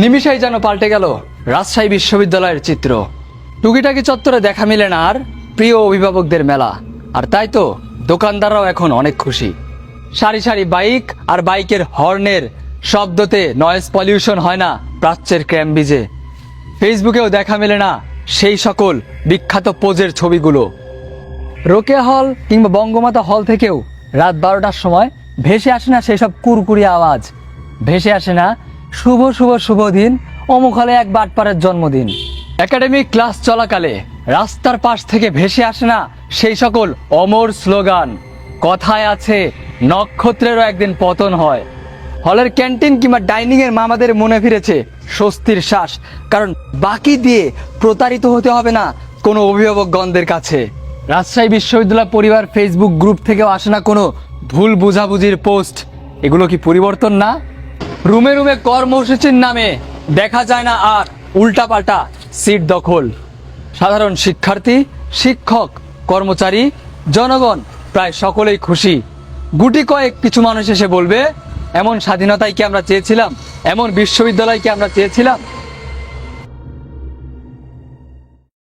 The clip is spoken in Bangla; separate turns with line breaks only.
নিমিষেই যেন পাল্টে গেল রাজশাহী বিশ্ববিদ্যালয়ের চিত্র। টুকিটাকি চত্বরে দেখা মিলে না আর প্রিয় অভিভাবকদের মেলা। আর তাই তো দোকানদাররাও এখন অনেক খুশি। সারি সারি বাইক আর বাইকের হর্নের শব্দতে নয়েজ পলিউশন হয় না প্রাচ্যের ক্যাম্বিজে ফেসবুকেও দেখা মেলে না সেই সকল বিখ্যাত পোজের ছবিগুলো। রোকেয়া হল কিংবা বঙ্গমাতা হল থেকেও রাত বারোটার সময় ভেসে আসে না সেই সব কুরকুরি আওয়াজ। ভেসে আসে না শুভ শুভ শুভ দিন। অমুক হলে এক বাটপাড়ের জন্মদিন। একাডেমিক ক্লাস চলাকালে রাস্তার পাশ থেকে ভেসে আসে না সেই সকল অমর স্লোগান। কথায় আছে, নক্ষত্রেরও একদিন পতন হয়। হলের ক্যান্টিন কিংবা ডাইনিং এর মামাদের মনে ফিরেছে স্বস্তির শ্বাস, কারণ বাকি দিয়ে প্রতারিত হতে হবে না কোনো অভিভাবকগণদের কাছে। রাজশাহী বিশ্ববিদ্যালয় পরিবার ফেসবুক গ্রুপ থেকেও আসে না কোনো ভুল বুঝাবুঝির পোস্ট। এগুলো কি পরিবর্তন না? রুমে রুমে কর্মসূচির নামে দেখা যায় না আর উল্টাপাল্টা সিট দখল। সাধারণ শিক্ষার্থী, শিক্ষক, কর্মচারী, জনগণ প্রায় সকলেই খুশি। গুটি কয়েক কিছু মানুষ এসে বলবে, এমন স্বাধীনতায় কি আমরা চেয়েছিলাম? এমন বিশ্ববিদ্যালয় কি আমরা চেয়েছিলাম?